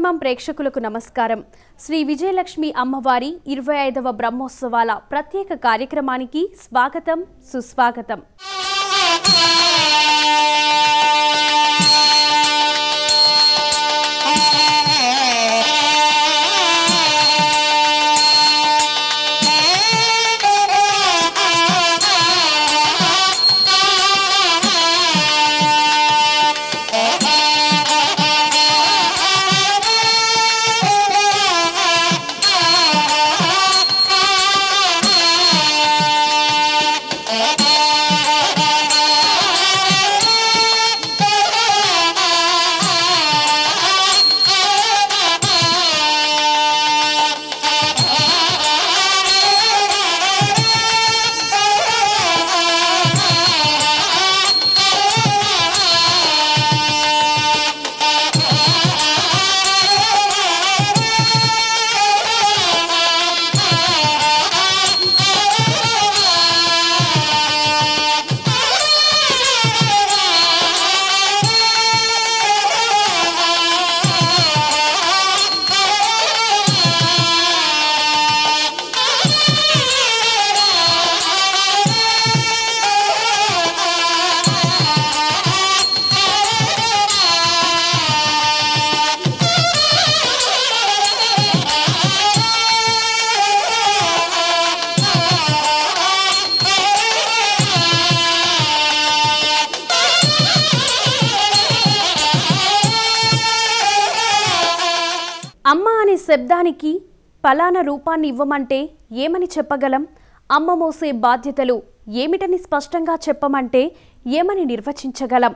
ధర్మం ప్రేక్షకులకు నమస్కారం. శ్రీ విజయలక్ష్మి అమ్మవారి ఇరవై ఐదవ బ్రహ్మోత్సవాల ప్రత్యేక కార్యక్రమానికి స్వాగతం సుస్వాగతం. శబ్దానికి పలానా రూపాన్ని ఇవ్వమంటే ఏమని చెప్పగలం? అమ్మ మోసే బాధ్యతలు ఏమిటని స్పష్టంగా చెప్పమంటే ఏమని నిర్వచించగలం?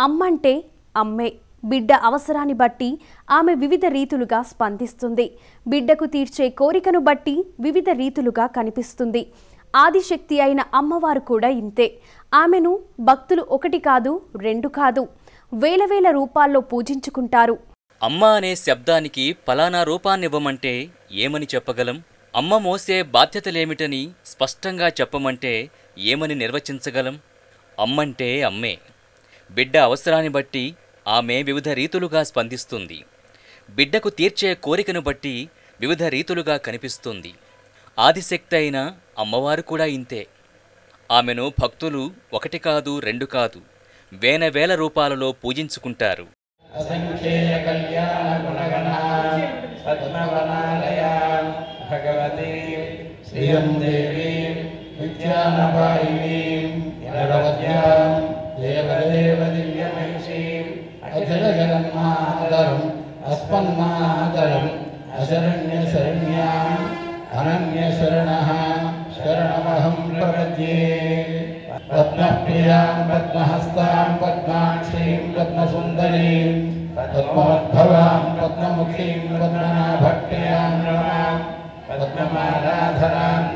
అమ్మంటే అమ్మే. బిడ్డ అవసరాన్ని బట్టి ఆమె వివిధ రీతులుగా స్పందిస్తుంది. బిడ్డకు తీర్చే కోరికను బట్టి వివిధ రీతులుగా కనిపిస్తుంది. ఆదిశక్తి అయిన అమ్మవారు కూడా ఇంతే. ఆమెను భక్తులు ఒకటి కాదు రెండు కాదు. వేల వేల రూపాల్లో పూజించుకుంటారు. అమ్మ అనే శబ్దానికి ఫలానా రూపాన్నివ్వమంటే ఏమని చెప్పగలం? అమ్మ మోసే బాధ్యతలేమిటని స్పష్టంగా చెప్పమంటే ఏమని నిర్వచించగలం? అమ్మంటే అమ్మే. బిడ్డ అవసరాన్ని బట్టి ఆమె వివిధ రీతులుగా స్పందిస్తుంది. బిడ్డకు తీర్చే కోరికను బట్టి వివిధ రీతులుగా కనిపిస్తుంది. ఆదిశక్తి అయిన అమ్మవారు కూడా ఇంతే. ఆమెను భక్తులు ఒకటి కాదు రెండు కాదు వేల వేల రూపాలలో పూజించుకుంటారు. असङ्ख्येयकल्याणगुणगणा पद्मवनालया भगवती श्रियं देवीं विद्यानपायिनीं निरवद्यां देवदेवदिव्यमहिषीम् अखिलजगन्मातरम् अस्मन्मातरम् अशरण्यशरण्याम् अनन्यशरणः शरणमहं प्रपद्ये पद्मप्रियाँ पद्महस्तां पद्माक्षीं पद्मसुन्दरीं पद्मोद्भवां पद्ममुखीं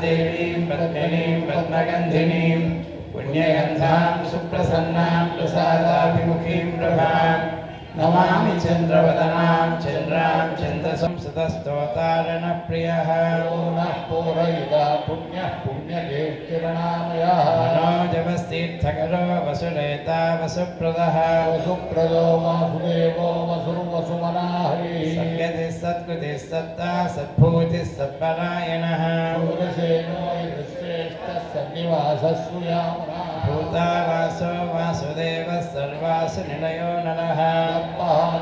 देवीं पद्मिनीं पद्मगन्धिनीं पुण्यगन्धां सुप्रसन्नां प्रसादाभिमुखीं प्रभां नमामि चन्द्रवदनां चन्द्रां चन्दसंसतस्तोतारणप्रियः नः पूरयिता पुण्यः पुण्यकीर्तिरणामयः मनोजवस्तीर्थकरो वसुरेता वसुप्रदः। वसुप्रदो वासुदेवो वसुर्वसुमनाहरि। सद्गतिः सत्कृतिः सत्ता सद्भूतिः सत्परायणः। सूरसेनो भूतावासो वासुदेवः सर्वासु निलयो नरः।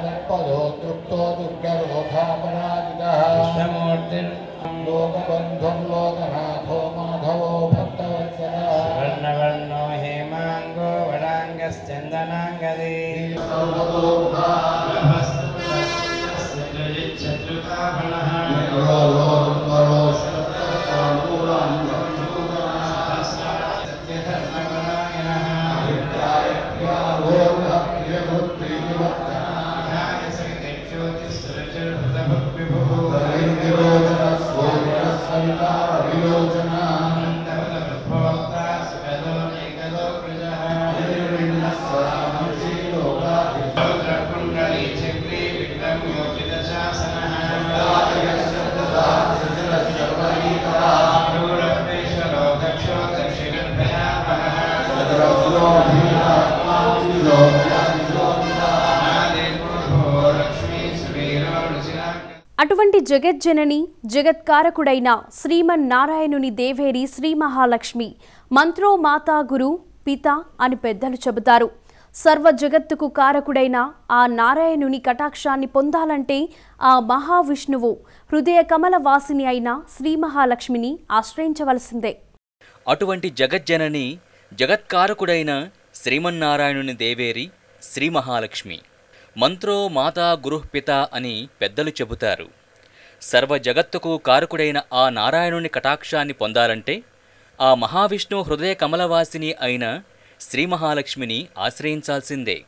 दर्पदो तृप्तो दुर्गरोधापराजितः विश्वमूर्तिर् लोकबन्धुं लोकनाथो माधवो भक्तवत्सलः। वर्णवर्णो हेमाङ्गो वराङ्गश्चन्दनाङ्गदी ృండ జగజ్జనని జగత్కారకుడైన శ్రీమన్నారాయణుని దేవేరి శ్రీ మహాలక్ష్మి మంత్రో మాతా గురు పిత అని పెద్దలు చెబుతారు. సర్వ జగత్తుకు కారకుడైన ఆ నారాయణుని కటాక్షాన్ని పొందాలంటే ఆ మహావిష్ణువు హృదయ కమల వాసిని అయిన శ్రీ మహాలక్ష్మిని ఆశ్రయించవలసిందే. అటువంటి జగజ్జనని జగత్కారకుడైన శ్రీమన్నారాయణుని దేవేరి శ్రీ మహాలక్ష్మి మంత్రో మాతా గురుఃపిత అని పెద్దలు చెబుతారు. సర్వ జగత్తుకు కారకుడైన ఆ నారాయణుని కటాక్షాన్ని పొందాలంటే ఆ మహావిష్ణు హృదయ కమలవాసిని అయిన శ్రీ మహాలక్ష్మిని ఆశ్రయించాల్సిందే.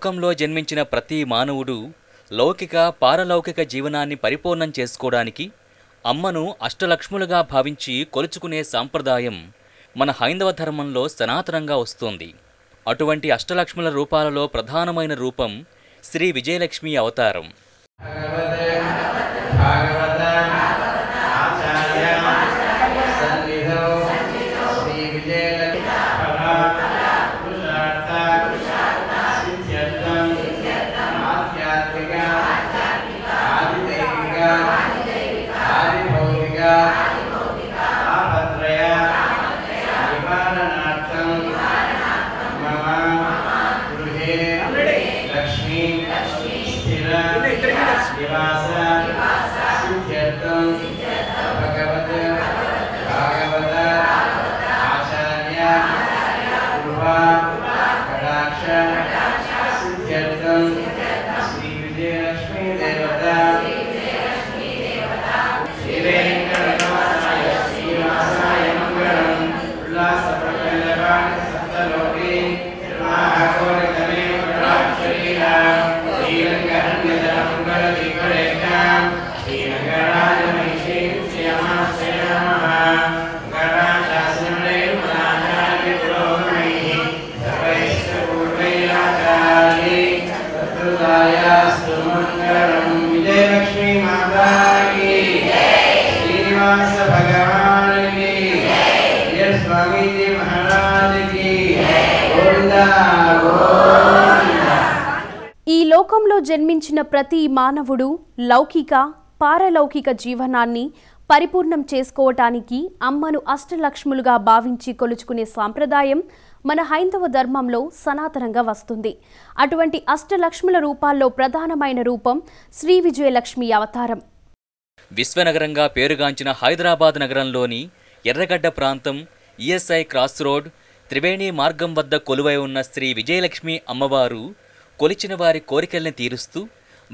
లోకంలో జన్మించిన ప్రతి మానవుడు లౌకిక పారలౌకిక జీవనాన్ని పరిపూర్ణం చేసుకోవడానికి అమ్మను అష్టలక్ష్ములుగా భావించి కొలుచుకునే సాంప్రదాయం మన హైందవ ధర్మంలో సనాతనంగా వస్తోంది. అటువంటి అష్టలక్ష్ముల రూపాలలో ప్రధానమైన రూపం శ్రీ విజయలక్ష్మి అవతారం. ప్రతి మానవుడు లౌకిక పారలౌకిక జీవనాన్ని పరిపూర్ణం చేసుకోవటానికి అమ్మను అష్టలక్ష్ములుగా భావించి కొలుచుకునే సాంప్రదాయం మన హైందవ ధర్మంలో సనాతనంగా వస్తుంది. అటువంటి అష్టలక్ష్ముల రూపాల్లో ప్రధానమైన రూపం శ్రీ విజయలక్ష్మి అవతారం. విశ్వనగరంగా పేరుగాంచిన హైదరాబాద్ నగరంలోని ఎర్రగడ్డ ప్రాంతం ఈఎస్ఐ క్రాస్ రోడ్ త్రివేణి మార్గం వద్ద కొలువై ఉన్న శ్రీ విజయలక్ష్మి అమ్మవారు కొలిచిన వారి కోరికల్ని తీరుస్తూ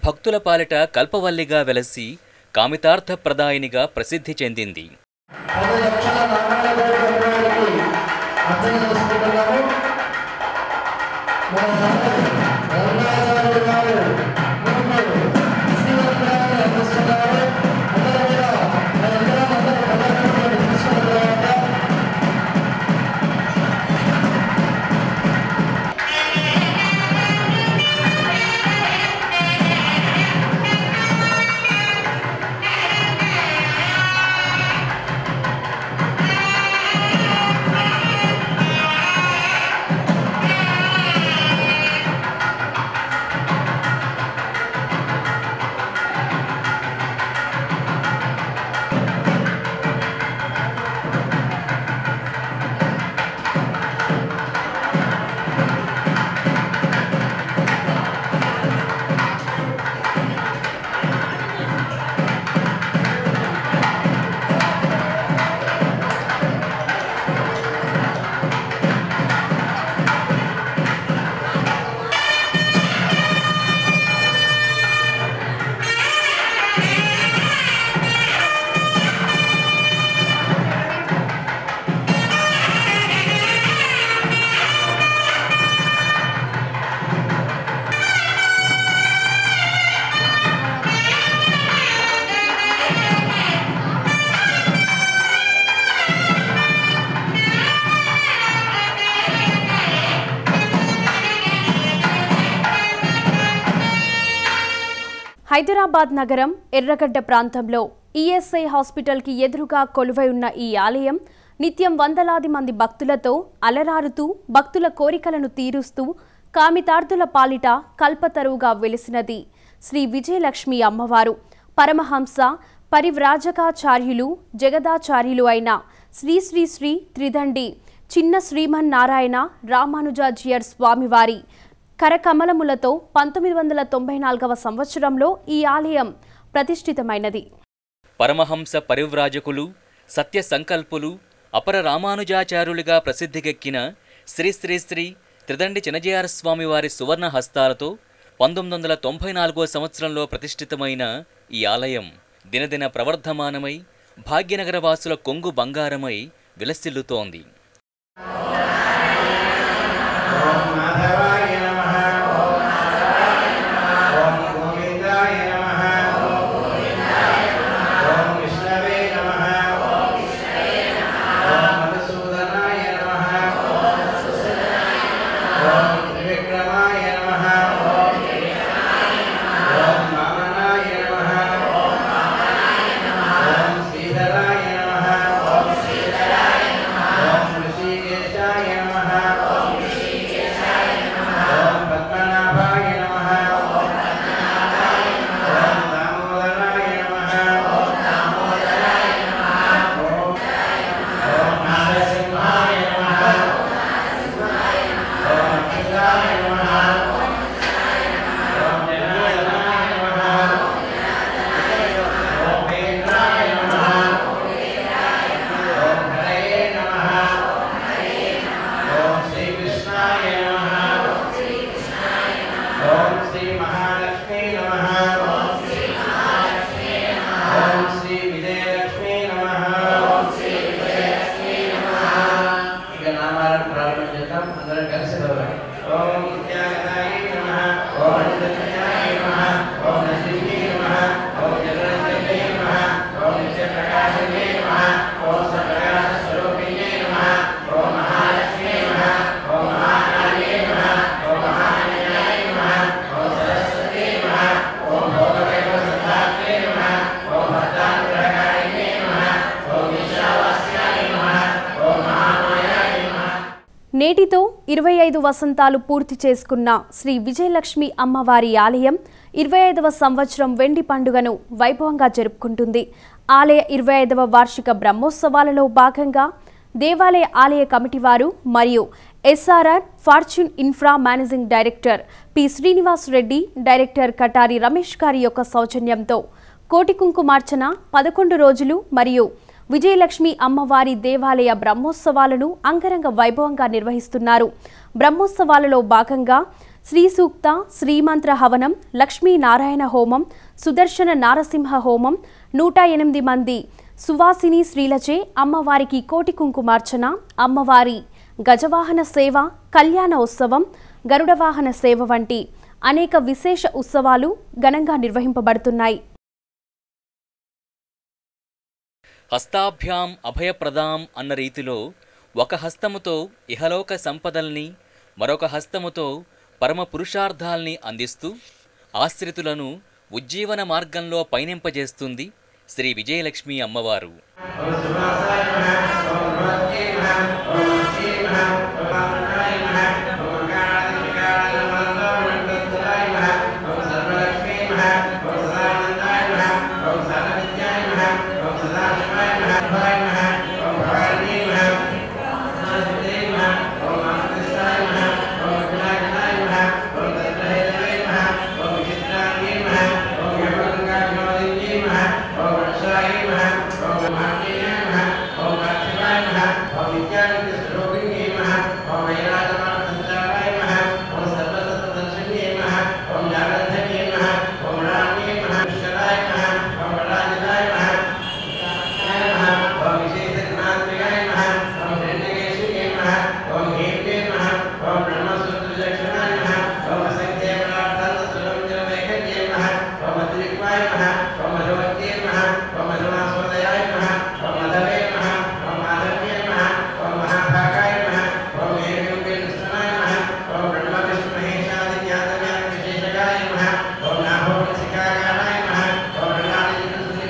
భక్తుల పాలిట కల్పవల్లిగా వెలసి కామితార్థ ప్రదాయినిగా ప్రసిద్ధి చెందింది. అర్చన హైదరాబాద్ నగరం ఎర్రగడ్డ ప్రాంతంలో ఈఎస్ఐ హాస్పిటల్కి ఎదురుగా కొలువై ఉన్న ఈ ఆలయం నిత్యం వందలాది మంది భక్తులతో అలరారుతూ భక్తుల కోరికలను తీరుస్తూ కామితార్థుల పాలిట కల్పతరువుగా వెలిసినది శ్రీ విజయలక్ష్మి అమ్మవారు. పరమహంస పరివ్రాజకాచార్యులు జగదాచార్యులు అయిన శ్రీ శ్రీ శ్రీ త్రిదండి చిన్న శ్రీమన్నారాయణ రామానుజాజియర్ స్వామివారి కరకమలములతో పంతొమ్మిది వందల తొంభై నాలుగవ సంవత్సరంలో ఈ ఆలయం ప్రతిష్ఠితమైనది. పరమహంస పరివ్రాజకులు సత్య సంకల్పులు అపర రామానుజాచార్యులుగా ప్రసిద్ధికెక్కిన శ్రీ శ్రీ శ్రీ త్రిదండి చినజయార స్వామి వారి సువర్ణ హస్తాలతో పంతొమ్మిది వందల తొంభై నాలుగో సంవత్సరంలో ప్రతిష్ఠితమైన ఈ ఆలయం దినదిన ప్రవర్ధమానమై భాగ్యనగర వాసుల కొంగు బంగారమై విలసిల్లుతోంది. నేటితో ఇరవై ఐదు వసంతాలు పూర్తి చేసుకున్న శ్రీ విజయలక్ష్మి అమ్మవారి ఆలయం ఇరవై ఐదవ సంవత్సరం వెండి పండుగను వైభవంగా జరుపుకుంటుంది. ఆలయ ఇరవై ఐదవ వార్షిక బ్రహ్మోత్సవాలలో భాగంగా దేవాలయ ఆలయ కమిటీ వారు మరియు SRR fortune infra managing director P Srinivas Reddy director Katari Ramesh గారి యొక్క సౌజన్యంతో కోటి కుంకుమార్చన పదకొండు రోజులు మరియు విజయలక్ష్మి అమ్మవారి దేవాలయ బ్రహ్మోత్సవాలను అంగరంగ వైభవంగా నిర్వహిస్తున్నారు. బ్రహ్మోత్సవాలలో భాగంగా శ్రీ సూక్త శ్రీమంత్ర హవనం లక్ష్మీనారాయణ హోమం సుదర్శన నారసింహ హోమం నూట ఎనిమిది మంది సువాసిని శ్రీలచే అమ్మవారికి కోటి కుంకుమార్చన అమ్మవారి గజవాహన సేవ కళ్యాణ ఉత్సవం గరుడవాహన సేవ వంటి అనేక విశేష ఉత్సవాలు ఘనంగా నిర్వహింపబడుతున్నాయి. హస్తాభ్యాం అభయప్రదాం అన్న రీతిలో ఒక హస్తముతో ఇహలోక సంపదల్ని మరొక హస్తముతో పరమ పురుషార్థాల్ని అందిస్తూ ఆశ్రితులను ఉజ్జీవన మార్గంలో పయనింపజేస్తుంది శ్రీ విజయలక్ష్మి అమ్మవారు.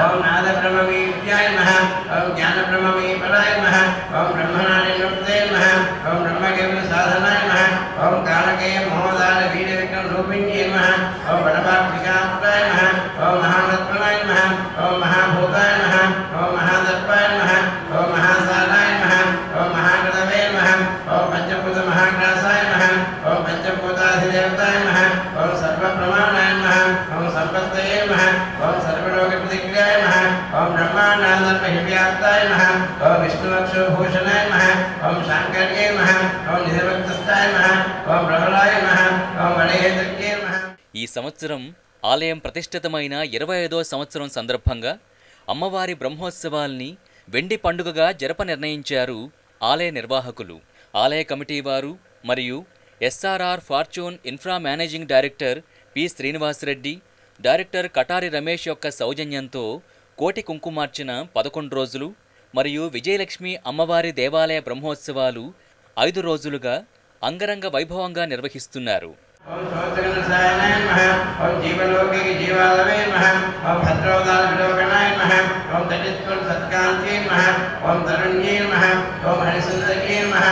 ओम नाद ब्रह्म विद्याय नमः ओम ज्ञान ब्रह्म विपदाय नमः ओम ब्रह्मणानि नृत्ये नमः ओम ब्रह्म केवल साधनाय नमः ओम कालकेय मोहदान वीर विक्रम रूपिण्ये नमः ओम बड़बापिका ఓం ఓం ఓం ఈ సంవత్సరం ఆలయం ప్రతిష్ఠితమైన ఇరవై ఐదో సంవత్సరం సందర్భంగా అమ్మవారి బ్రహ్మోత్సవాల్ని వెండి పండుగగా జరప నిర్ణయించారు ఆలయ నిర్వాహకులు. ఆలయ కమిటీ వారు మరియు SRR fortune infra managing director P Srinivasareddy director Katari Ramesh యొక్క సౌజన్యంతో కోటి కుంకుమార్చన పదకొండు రోజులు మరియు విజయలక్ష్మి అమ్మవారి దేవాలయ బ్రహ్మోత్సవాలు ఐదు రోజులుగా అంగరంగ వైభవంగా నిర్వహిస్తున్నారు. ఓం ओम तरण्ये नमः ओम हरिसुन्दर्ये नमः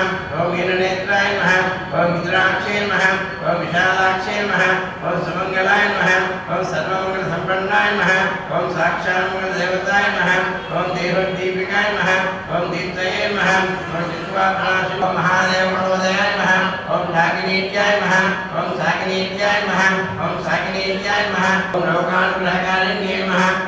ओम हीननेत्राय नमः ओम मित्राक्षे नमः ओम विशालाक्षे नमः ओम सुमङ्गलाय नमः ओम सर्वमंगल संपन्नाय नमः ओम साक्षात्मंगल देवताय नमः ओम देवदीपिकाय नमः ओम दीप्तये नमः ओम चित्वाकणाशिव महादेव महोदयाय नमः ओम शाकिनीत्याय नमः ओम शाकिनीत्याय नमः ओम शाकिनीत्याय नमः ओम लोकानुग्रहकारिण्ये नमः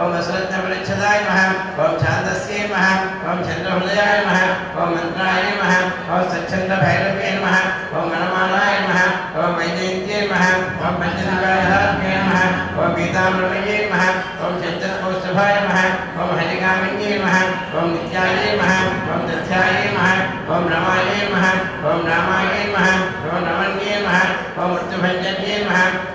ओम असुरत्नपरिच्छदाय नमः, ओम छान्दस्ये नमः, ओम चन्द्रहृदयाय नमः, ओम मन्त्राय नमः, ओम सच्छन्दभैरवे नमः, ओम मनमालाय नमः, ओम वैजयन्त्यै नमः, ओम पञ्चदिवाय नमः, ओम गीतामृतये नमः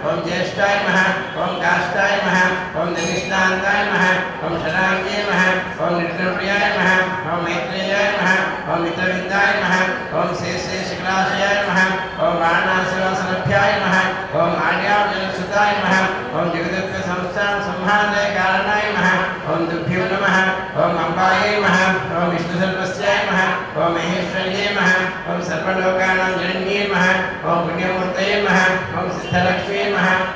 ओम ज्येष्ठाय नमः ओम काष्ठाय नमः ओम निष्ठान्ताय नमः ओम शराब्दे नमः ओम नित्यप्रियाय नमः ओम मैत्रेयाय नमः ओम मित्रविन्दाय नमः ओम शेषे शिखराशयाय नमः ओम वाणाशिवासलभ्याय नमः ओम आर्यावजलसुताय नमः ओम जगदत्त संस्थान संहारय कारणाय नमः ओम दुभ्यो नमः ओम अम्बाये नमः ओम विष्णुसर्वस्याय नमः ओम महेश्वर्यै नमः ओम सर्वलोकानां जननी नमः ओम पुण्यमूर्तये नमः ओम सिद्धलक्ष्मी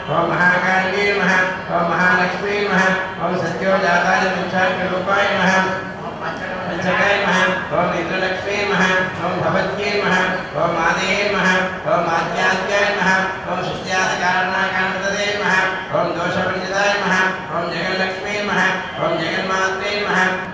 ओम महाकाली नमः ओम महालक्ष्मी नमः ओम के रूपाय नमः पंचकाय नमः ओम इंद्रलक्ष्मी नमः ओम भवत्ये नमः ओम आदये नमः ओम आद्यात्याय नमः ओम सृष्ट्यादिकारणाकारणतये नमः ओम दोषपंडिताय नमः ओम जगलक्ष्मी नमः ओम जगन्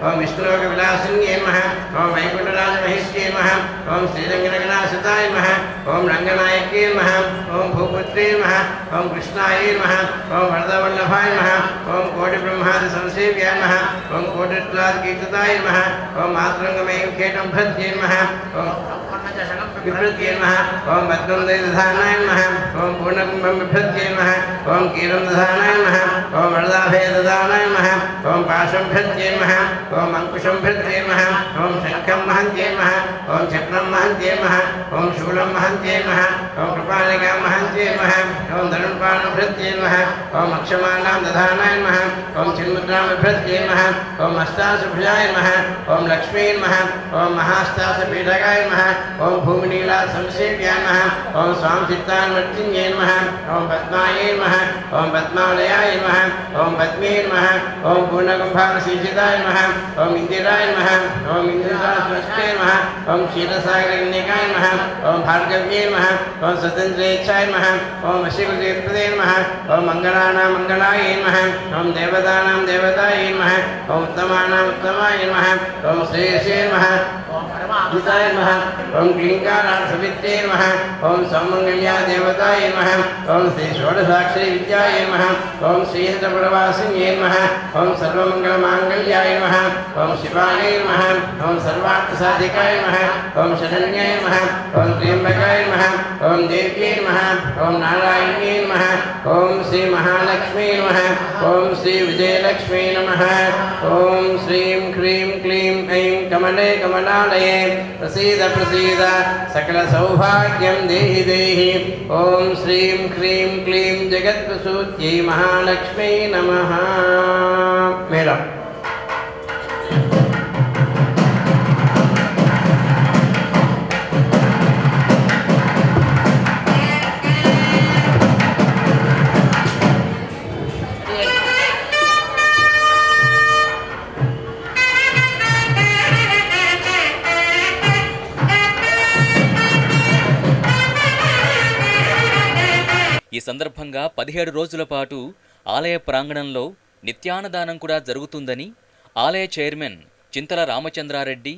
ओम विष्णुलोक विलासिन्ये नमः ओम वैकुंठराज महिष्ये नमः ओम श्रीरंगरंगनाथाय नमः ओम रंगनायके नमः ओम भूपत्रे नमः ओम कृष्णाय नमः ओम वरदवल्लभाय नमः ओम कोटि ब्रह्मादि संसेव्याय नमः ओम कोटित्वाद कीर्तताय नमः ओम मातृंगमेव खेटं भद्ये नमः ओम विभृत्ये नमः ॐ ओम दयधानाय नमः ॐ पूर्णकुम्भं विभृत्ये नमः ॐ कीलं दधानाय नमः ॐ वरदाभे दधानाय नमः ॐ पाशं भृत्ये नमः ॐ अङ्कुशं भृत्ये नमः ओम शङ्खं महन्त्ये नमः ॐ चक्रं महन्त्ये नमः ॐ शूलं महन्त्ये नमः ॐ कृपालिकां महन्त्ये नमः ॐ धनुर्पाणं भृत्ये नमः ॐ अक्षमाणां दधानाय नमः ॐ चिन्मुद्रां विभृत्ये नमः ॐ हस्तासुभुजाय नमः ॐ लक्ष्मीर्मः ॐ महास्तासपीठकाय नमः ओम भूमिनीला संक्षेप्या नम ओम स्वाम चित्तान्वर्तिन्ये नमः ओम पद्माये नमः ओम पद्मालयाय नमः ओम पद्मे नमः ओम पूर्णगुंभारशीषिताय नमः ओम इंदिराय नमः ओम इंद्रदास्मष्टे नमः ओम क्षीरसागरन्यकाय नमः ओम भार्गव्ये नमः ओम स्वतंत्रेच्छाय नमः ओम अशिवदेवपदे नमः ओम मंगलानां मंगलाय नमः ओम देवतानां देवताय नमः ओम उत्तमानां उत्तमाय नमः ओम श्रेयसे नमः ओम परमाय नम ओम ओम क्लींकारासवित्रे नमः ओम सौमंगल्या देवताये नमः ओम श्री षोडशाक्षरी विद्याय नमः ओम श्रीहतपुरवासिन्ये नमः ओम सर्वमंगलमांगल्याय नमः ओम शिवाय नमः ओम सर्वार्थसाधिकाय नमः ओम शरण्याय नमः ओम त्र्यंबकाय नमः ओम देव्यै नमः ओम नारायणे नमः ओम श्री महालक्ष्मी नमः ओम श्री विजयलक्ष्मी नमः ओम श्रीं क्रीं क्लीं ऐं कमले कमलालये प्रसीद प्रसीद सकलसौभाग्यं देहि देहि ॐ श्रीं क्रीं क्लीं जगत्प्रसूत्यै महालक्ष्मी नमः సందర్భంగా పదిహేడు రోజుల పాటు ఆలయ ప్రాంగణంలో నిత్యాన్నదానం కూడా జరుగుతుందని ఆలయ చైర్మన్ చింతల రామచంద్రారెడ్డి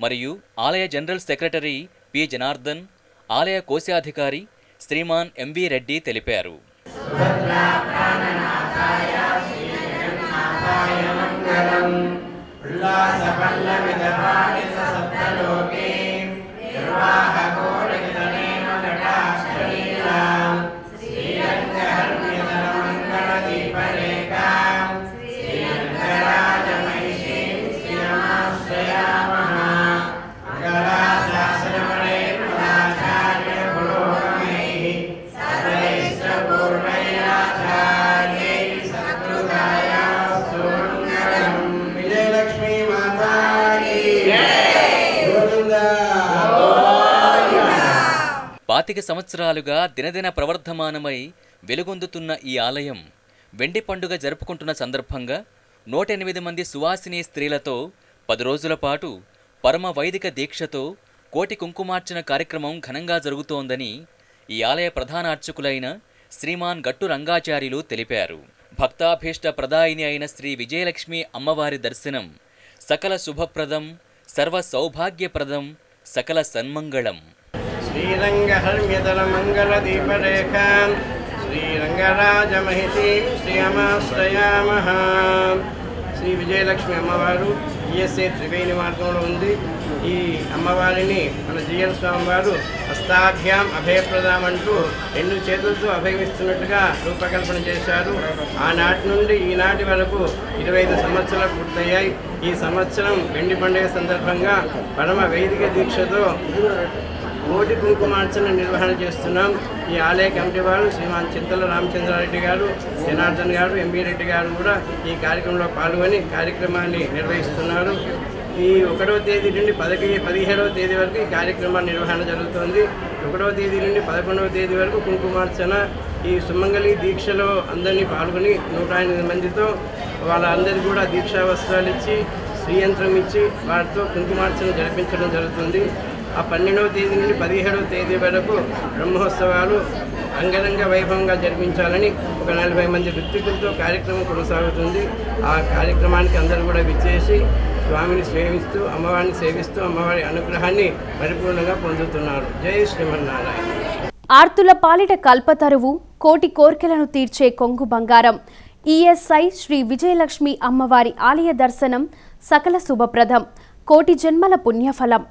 మరియు ఆలయ జనరల్ సెక్రటరీ పి జనార్దన్ ఆలయ కోశాధికారి శ్రీమాన్ ఎంవి రెడ్డి తెలిపారు. విజయలక్ష్మి పాతిక సంవత్సరాలుగా దినదిన ప్రవర్ధమానమై వెలుగొందుతున్న ఈ ఆలయం వెండి పండుగ జరుపుకుంటున్న సందర్భంగా నూట ఎనిమిది మంది సువాసిని స్త్రీలతో పది రోజుల పాటు పరమ వైదిక దీక్షతో కోటి కుంకుమార్చన కార్యక్రమం ఘనంగా జరుగుతోందని ఈ ఆలయ ప్రధాన అర్చకులైన శ్రీమాన్ గట్టు రంగాచార్యులు తెలిపారు. భక్తాభీష్ట ప్రదాయిని అయిన శ్రీ విజయలక్ష్మి అమ్మవారి దర్శనం సకల శుభప్రదం సర్వ సౌభాగ్యప్రదం సకల సన్మంగళం. श्रीरङ्गहर्म्यतरमङ्गलदीपरेखां శ్రీరంగరాజమహిషీం శ్రీయమాశ్రయామః శ్రీ విజయలక్ష్మి అమ్మవారు ఈఎస్ఏ త్రివేణి మార్గంలో ఉంది ఈ అమ్మవారిని మన జిఎల్ స్వామి వారు హస్తాభ్యాం అభయప్రదాం అంటూ రెండు చేతులతో అభయమిస్తున్నట్టుగా రూపకల్పన చేశారు ఆనాటి నుండి ఈనాటి వరకు ఇరవై ఐదు సంవత్సరాలు పూర్తయ్యాయి ఈ సంవత్సరం వెండి పండుగ సందర్భంగా పరమ వైదిక దీక్షతో కోటి కుంకుమార్చన నిర్వహణ చేస్తున్నాం. ఈ ఆలయ కమిటీ వారు శ్రీమాన్ చింతల రామచంద్రారెడ్డి గారు జనార్దన్ గారు ఎంబీ రెడ్డి గారు కూడా ఈ కార్యక్రమంలో పాల్గొని కార్యక్రమాన్ని నిర్వహిస్తున్నారు. ఈ ఒకటవ తేదీ నుండి పదకి పదిహేడవ తేదీ వరకు ఈ కార్యక్రమ నిర్వహణ జరుగుతోంది. ఒకటవ తేదీ నుండి పదకొండవ తేదీ వరకు కుంకుమార్చన ఈ సుమంగళి దీక్షలో అందరినీ పాల్గొని నూట ఎనిమిది మందితో వాళ్ళందరికీ కూడా దీక్షా వస్త్రాలు ఇచ్చి శ్రీయంత్రం ఇచ్చి వారితో కుంకుమార్చన జరిపించడం జరుగుతుంది. ఆ పన్నెండవ తేదీ నుండి పదిహేడవ తేదీ వరకు బ్రహ్మోత్సవాలు అంగరంగ వైభవంగా జరిపించాలని ఒక నలభై మంది ఋత్వికులతో కార్యక్రమం కొనసాగుతుంది. ఆ కార్యక్రమానికి అందరూ కూడా విచ్చేసి స్వామిని సేవిస్తూ అమ్మవారిని సేవిస్తూ అమ్మవారి అనుగ్రహాన్ని పరిపూర్ణంగా పొందుతున్నారు. జై శ్రీమన్నారాయణ. ఆర్తుల పాలిట కల్పతరువు కోటి కోర్కెలను తీర్చే కొంగు బంగారం. ఈఎస్ఐ శ్రీ విజయలక్ష్మి అమ్మవారి ఆలయ దర్శనం సకల శుభప్రదం. కోటి జన్మల పుణ్యఫలం.